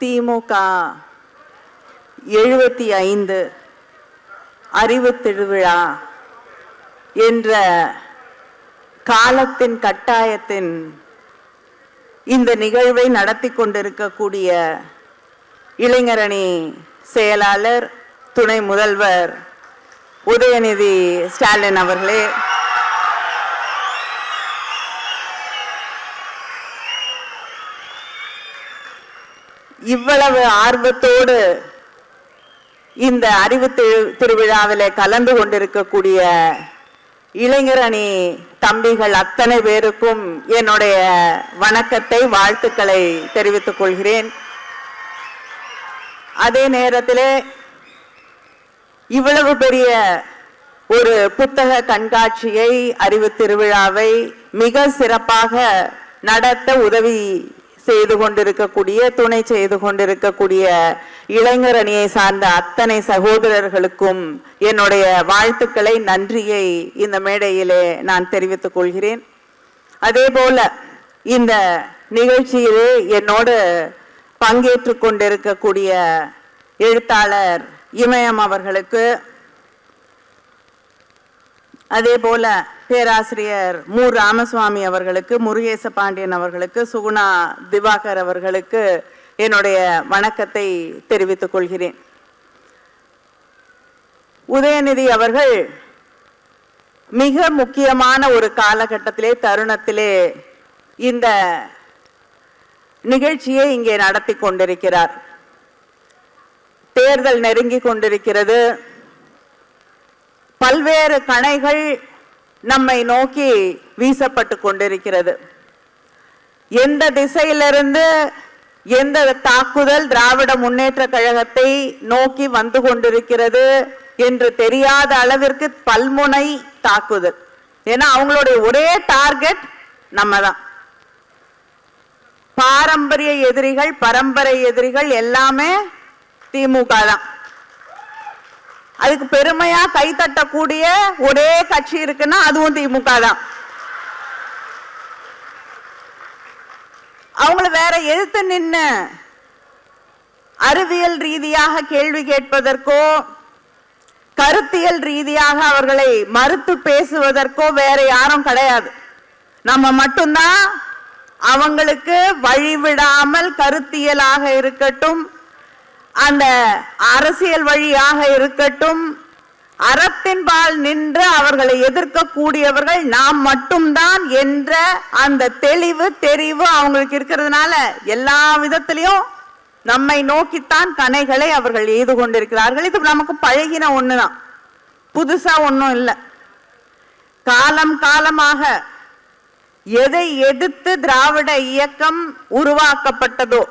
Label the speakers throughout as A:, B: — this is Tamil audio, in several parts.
A: திமுக எழுபத்தி ஐந்து அறிவு திருவிழா என்ற காலத்தின் கட்டாயத்தின் இந்த நிகழ்வை நடத்தி கொண்டிருக்கக்கூடிய இளைஞரணி செயலாளர் துணை முதல்வர் உதயநிதி ஸ்டாலின் அவர்களே இவ்வளவு ஆர்வத்தோடு இந்த அறிவு திரு- கலந்து கொண்டிருக்கக்கூடிய இளைஞரணி தம்பிகள் அத்தனை பேருக்கும் என்னுடைய வணக்கத்தை வாழ்த்துக்களை தெரிவித்துக் கொள்கிறேன். அதே நேரத்திலே இவ்வளவு பெரிய ஒரு புத்தக கண்காட்சியை அறிவு திருவிழாவை மிக சிறப்பாக நடத்த உதவி செய்து கொண்டிருக்கக்கூடிய துணை செய்து கொண்டிருக்கக்கூடிய இளைஞர் அணியை சார்ந்த அத்தனை சகோதரர்களுக்கும் என்னுடைய வாழ்த்துக்களை நன்றியை இந்த மேடையிலே நான் தெரிவித்துக் கொள்கிறேன். அதே போல இந்த நிகழ்ச்சியிலே என்னோடு பங்கேற்று கொண்டிருக்கக்கூடிய எழுத்தாளர் இமயம் அவர்களுக்கு அதே போல பேராசிரியர் மு. ராமசுவாமி அவர்களுக்கு முருகேச பாண்டியன் அவர்களுக்கு சுகுணா திவாகர் அவர்களுக்கு என்னுடைய வணக்கத்தை தெரிவித்துக் கொள்கிறேன். உதயநிதி அவர்கள் மிக முக்கியமான ஒரு காலகட்டத்திலே தருணத்திலே இந்த நிகழ்ச்சியை இங்கே நடத்தி கொண்டிருக்கிறார். தேர்தல் நெருங்கி கொண்டிருக்கிறது. பல்வேறு கணைகள் நம்மை நோக்கி வீசப்பட்டு கொண்டிருக்கிறது. எந்த திசையிலிருந்து எந்த தாக்குதல் திராவிட முன்னேற்ற கழகத்தை நோக்கி வந்து கொண்டிருக்கிறது என்று தெரியாத அளவிற்கு பல்முனை தாக்குதல். ஏன்னா அவங்களுடைய ஒரே டார்கெட் நம்ம தான் பாரம்பரிய எதிரிகள் பரம்பரை எதிரிகள் எல்லாமே திமுக தான் அதுக்கு பெருமையா கை தட்டக்கூடிய ஒரே கட்சி இருக்குன்னா அதுவும் திமுக தான். அவங்கள வேற எதிர்த்து நின்னு அறிவியல் ரீதியாக கேள்வி கேட்பதற்கோ கருத்தியல் ரீதியாக அவர்களை மறுத்து பேசுவதற்கோ வேற யாரும் கிடையாது. நம்ம மட்டும்தான் அவங்களுக்கு வழிவிடாமல் கருத்தியலாக இருக்கட்டும் அந்த அரசியல் வழியாக இருக்கட்டும் அறத்தின்பால் நின்று அவர்களை எதிர்க்கக்கூடியவர்கள் நாம் மட்டும்தான் என்ற அந்த தெளிவு தெரிவு அவங்களுக்கு இருக்கிறதுனால எல்லா விதத்திலையும் நம்மை நோக்கித்தான் கனைகளை அவர்கள் எய்து கொண்டிருக்கிறார்கள். இது நமக்கு பழகின ஒண்ணுதான். புதுசா ஒன்றும் இல்லை. காலம் காலமாக எதை எதிர்த்து திராவிட இயக்கம் உருவாக்கப்பட்டதோ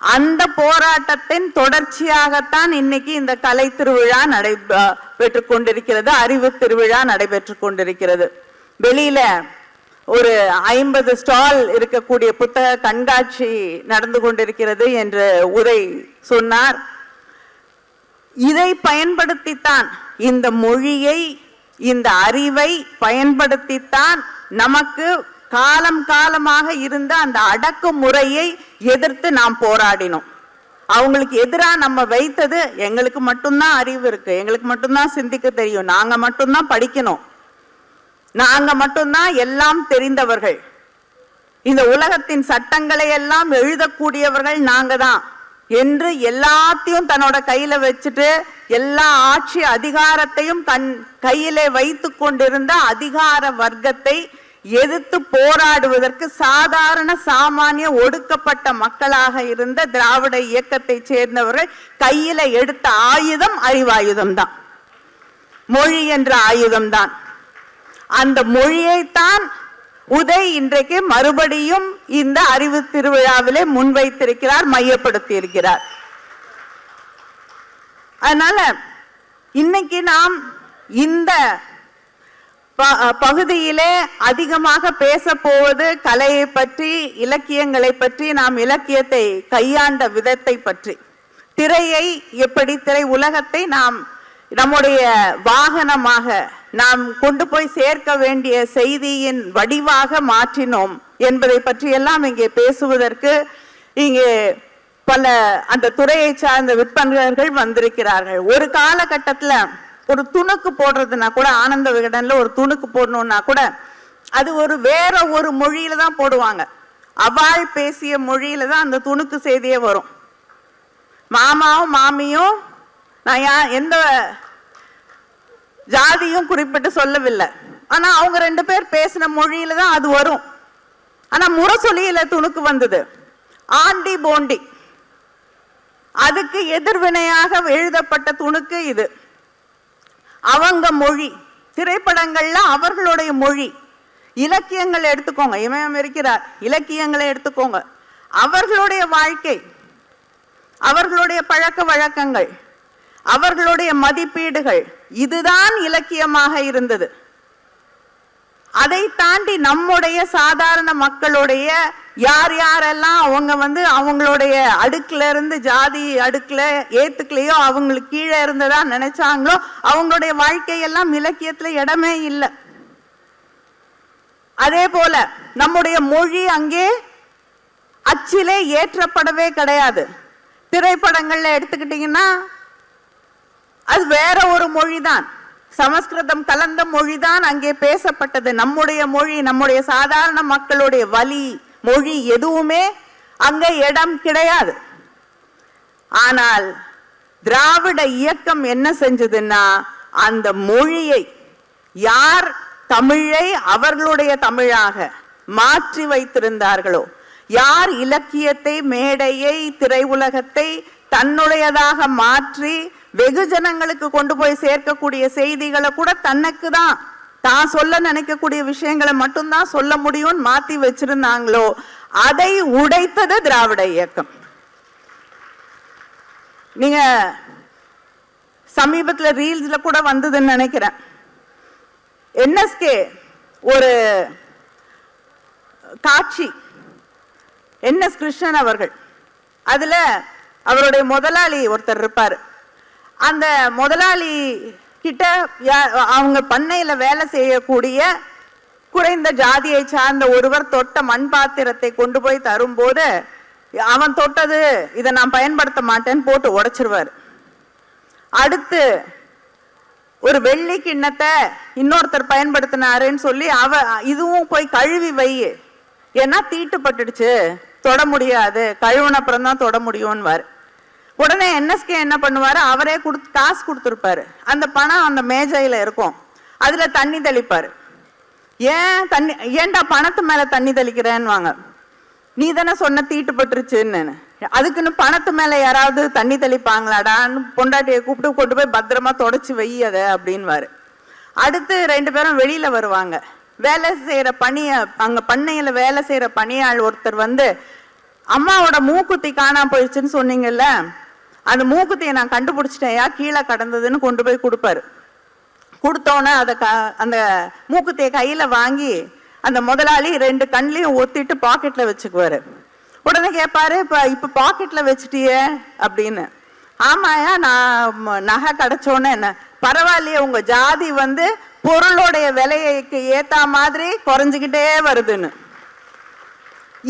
A: அந்த போராட்டத்தின் தொடர்ச்சியாகத்தான் இன்னைக்கு இந்த கலை திருவிழா நடைபெற்று கொண்டிருக்கிறது அறிவு திருவிழா நடைபெற்று கொண்டிருக்கிறது வெளியில ஒரு ஐம்பது ஸ்டால் இருக்கக்கூடிய புத்தக கண்காட்சி நடந்து கொண்டிருக்கிறது என்று உரை சொன்னார். இதை பயன்படுத்தித்தான் இந்த மொழியை இந்த அறிவை பயன்படுத்தித்தான் நமக்கு காலம் காலமாக இருந்த அந்த அடக்குமுறையை எதிர்த்து நாம் போராடினோம். அவங்களுக்கு எதிரா நம்ம வைத்தது எங்களுக்கு மட்டும்தான் அறிவு இருக்கு. எங்களுக்கு மட்டும்தான் சிந்திக்க தெரியும். நாங்க மட்டும்தான் படிக்கணும். நாங்க மட்டும்தான் எல்லாம் தெரிந்தவர்கள். இந்த உலகத்தின் சட்டங்களை எல்லாம் எழுதக்கூடியவர்கள் நாங்க தான் என்று எல்லாத்தையும் தன்னோட கையில வச்சுட்டு எல்லா ஆட்சி அதிகாரத்தையும் கண் கையிலே வைத்து கொண்டிருந்த அதிகார வர்க்கத்தை எதிர்த்து போராடுவதற்கு சாதாரண சாமானிய ஒடுக்கப்பட்ட மக்களாக இருந்த திராவிட இயக்கத்தை சேர்ந்தவர்கள் கையில எடுத்த ஆயுதம் அறிவாயுதம் தான். மொழி என்ற ஆயுதம் தான். அந்த மொழியைத்தான் உதய் இன்றைக்கு மறுபடியும் இந்த அறிவு திருவிழாவிலே முன்வைத்திருக்கிறார் மையப்படுத்தி இருக்கிறார் அதனால இன்னைக்கு நாம் இந்த பகுதியிலே அதிகமாக பேச போவது கலையை பற்றி இலக்கியங்களை பற்றி நாம் இலக்கியத்தை கையாண்ட விதத்தை பற்றி. திரையை எப்படி திரை உலகத்தை நாம் நம்முடைய வாகனமாக நாம் கொண்டு போய் சேர்க்க வேண்டிய செய்தியின் வடிவாக மாற்றினோம் என்பதை பற்றி எல்லாம் இங்கே பேசுவதற்கு இங்கே பல அந்த துறையை சார்ந்த விற்பனர்கள் வந்திருக்கிறார்கள். ஒரு காலகட்டத்தில் ஒரு துணுக்கு போடுறதுனா கூட ஆனந்த விகடன்ல ஒரு துணுக்கு போடணும்னா கூட அது ஒரு வேற ஒரு மொழியில தான் போடுவாங்க. அவாள் பேசிய மொழியில தான் அந்த துணுக்கு செய்தியே வரும். மாமாவும் மாமியும் நான் யா எந்த ஜாதியும் குறிப்பிட்டு சொல்லவில்லை. ஆனா அவங்க ரெண்டு பேர் பேசின மொழியில தான் அது வரும். ஆனா முரசொலியில துணுக்கு வந்தது. ஆண்டி போண்டி. அதுக்கு எதிர்வினையாக எழுதப்பட்ட துணுக்கு இது. அவங்க மொழி. திரைப்படங்கள்ல அவர்களுடைய மொழி. இலக்கியங்கள் எடுத்துக்கோங்க. இமயம் இருக்கிறார். இலக்கியங்களை எடுத்துக்கோங்க. அவர்களுடைய வாழ்க்கை. அவர்களுடைய பழக்க வழக்கங்கள். அவர்களுடைய மதிப்பீடுகள். இதுதான் இலக்கியமாக இருந்தது. அதை தாண்டி நம்முடைய சாதாரண மக்களுடைய யார் யாரெல்லாம் அவங்க வந்து அவங்களுடைய அடுக்குல இருந்து ஜாதி அடுக்குல ஏத்துக்கலையோ அவங்களுக்கு கீழே இருந்ததா நினைச்சாங்களோ அவங்களுடைய வாழ்க்கையெல்லாம் இலக்கியத்துல இடமே இல்லை. அதே போல நம்முடைய மொழி அங்கே அச்சிலே ஏற்றப்படவே கிடையாது. திரைப்படங்கள்ல எடுத்துக்கிட்டீங்கன்னா அது வேற ஒரு மொழிதான். சமஸ்கிருதம் கலந்த மொழிதான் அங்கே பேசப்பட்டது. நம்முடைய மொழி நம்முடைய சாதாரண மக்களுடைய வழி மொழி எதுவுமே அங்க இடம் கிடையாது. ஆனால் திராவிட இயக்கம் என்ன செஞ்சதுன்னா அந்த மொழியை யார் தமிழை அவர்களுடைய தமிழாக மாற்றி வைத்திருந்தார்களோ யார் இலக்கியத்தை மேடையை திரையுலகத்தை தன்னுடையதாக மாற்றி வெகுஜனங்களுக்கு கொண்டு போய் சேர்க்கக்கூடிய செய்திகளை கூட தனக்கு தான் தான் சொல்ல நினைக்கக்கூடிய விஷயங்களை மட்டும்தான் சொல்ல முடியும்னு மாத்தி வச்சிருந்தாங்களோ அதை உடைத்தது திராவிட இயக்கம். நீங்க சமீபத்துல ரீல்ஸ்ல கூட வந்ததுன்னு நினைக்கிறேன். என்எஸ்கே ஒரு காட்சி என் எஸ் கிருஷ்ணன் அவர்கள். அதுல அவருடைய முதலாளி ஒருத்தர் இருப்பார். அந்த முதலாளி கிட்ட அவங்க பண்ணையில் வேலை செய்யக்கூடிய குறைந்த ஜாதியை சார்ந்த ஒருவர் தொட்ட மண் பாத்திரத்தை கொண்டு போய் தரும்போது அவன் தொட்டது இதை நான் பயன்படுத்த மாட்டேன்னு போட்டு உடைச்சிருவார். அடுத்து ஒரு வெள்ளி கிண்ணத்தை இன்னொருத்தர் பயன்படுத்தினாருன்னு சொல்லி அவ இதுவும் போய் கழுவி வை. ஏன்னா தீட்டுப்பட்டுடுச்சு. தொட முடியாது. கழுவுன அப்புறம் தான் தொட முடியும்னுவாரு உடனே என்எஸ்கே என்ன பண்ணுவாரு? அவரே கொடுத்து காசு கொடுத்துருப்பாரு. அந்த பணம் அந்த மேஜையில இருக்கும். அதுல தண்ணி தெளிப்பாரு. ஏன் தண்ணி ஏன்டா பணத்து மேல தண்ணி தெளிக்கிறேன்னுவாங்க. நீ தானே சொன்ன தீட்டுப்பட்டுருச்சுன்னு. அதுக்குன்னு பணத்து மேல யாராவது தண்ணி தெளிப்பாங்களாடான்னு பொண்டாட்டியை கூப்பிட்டு கொண்டு போய் பத்திரமா தொடச்சி வை அதை அப்படின்வாரு அடுத்து ரெண்டு பேரும் வெளியில வருவாங்க. வேலை செய்யற பணிய அங்க பண்ணையில வேலை செய்யற பணியாள் ஒருத்தர் வந்து அம்மாவோட மூக்குத்தி காணாம போயிடுச்சுன்னு சொன்னீங்கல்ல அந்த மூக்குத்தியை நான் கண்டுபிடிச்சிட்டேயா கீழே கடந்ததுன்னு கொண்டு போய் கொடுப்பாரு. கொடுத்தோன்னே அதை க அந்த மூக்குத்தியை கையில் வாங்கி அந்த முதலாளி ரெண்டு கண்லையும் ஒத்திட்டு பாக்கெட்டில் வச்சுக்குவாரு. உடனே கேட்பாரு இப்போ இப்போ பாக்கெட்டில் வச்சுட்டியே? அப்படின்னு. ஆமாயா நான் நகை கிடச்சோன்னே என்ன பரவாயில்லையே உங்கள் ஜாதி வந்து பொருளுடைய விலைக்கு ஏற்ற மாதிரி குறைஞ்சுக்கிட்டே வருதுன்னு.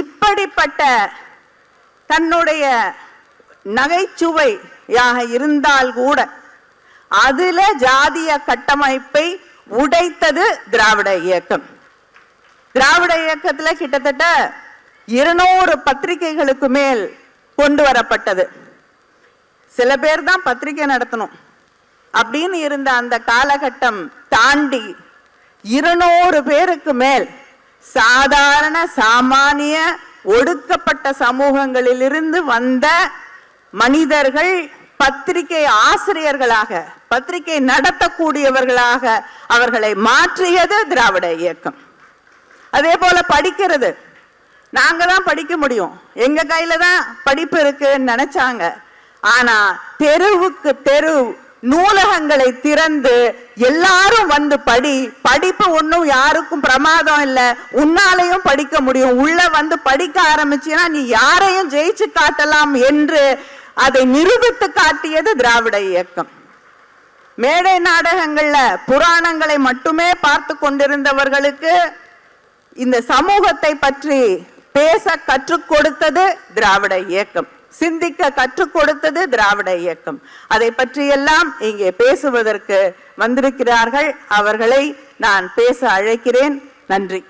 A: இப்படிப்பட்ட தன்னுடைய நகைச்சுவையாக இருந்தால் கூட அதுல ஜாதிய கட்டமைப்பை உடைத்தது திராவிட இயக்கம். திராவிட இயக்கத்துல கிட்டத்தட்ட இருநூறு பத்திரிகைகளுக்கு மேல் கொண்டு வரப்பட்டது. சில பேர் தான் பத்திரிகை நடத்தணும் அப்படின்னு இருந்த அந்த காலகட்டம் தாண்டி இருநூறு பேருக்கு மேல் சாதாரண சாமானிய ஒடுக்கப்பட்ட சமூகங்களிலிருந்து வந்த மனிதர்கள் பத்திரிகை ஆசிரியர்களாக பத்திரிகை நடத்தக்கூடியவர்களாக அவர்களை மாற்றியது திராவிட இயக்கம். அதே போல படிக்கிறது. நாங்க தான் படிக்க முடியும். எங்க கையில தான் படிப்பு இருக்குன்னு நினைச்சாங்க. ஆனா தெருவுக்கு தெரு நூலகங்களை திறந்து எல்லாரும் வந்து படி படிப்பு ஒண்ணும் யாருக்கும் பிரமாதம் இல்ல. உன்னாலையும் படிக்க முடியும். உள்ள வந்து படிக்க ஆரம்பிச்சுன்னா நீ யாரையும் ஜெயிச்சு காட்டலாம் என்று அதை நிரூபித்து காட்டியது திராவிட இயக்கம். மேடை நாடகங்கள்ல புராணங்களை மட்டுமே பார்த்து கொண்டிருந்தவர்களுக்கு இந்த சமூகத்தை பற்றி பேச கற்றுக் கொடுத்தது திராவிட இயக்கம். சிந்திக்க கற்றுக் கொடுத்தது திராவிட இயக்கம். அதை பற்றியெல்லாம் இங்கே பேசுவதற்கு வந்திருக்கிறார்கள். அவர்களை நான் பேச அழைக்கிறேன். நன்றி.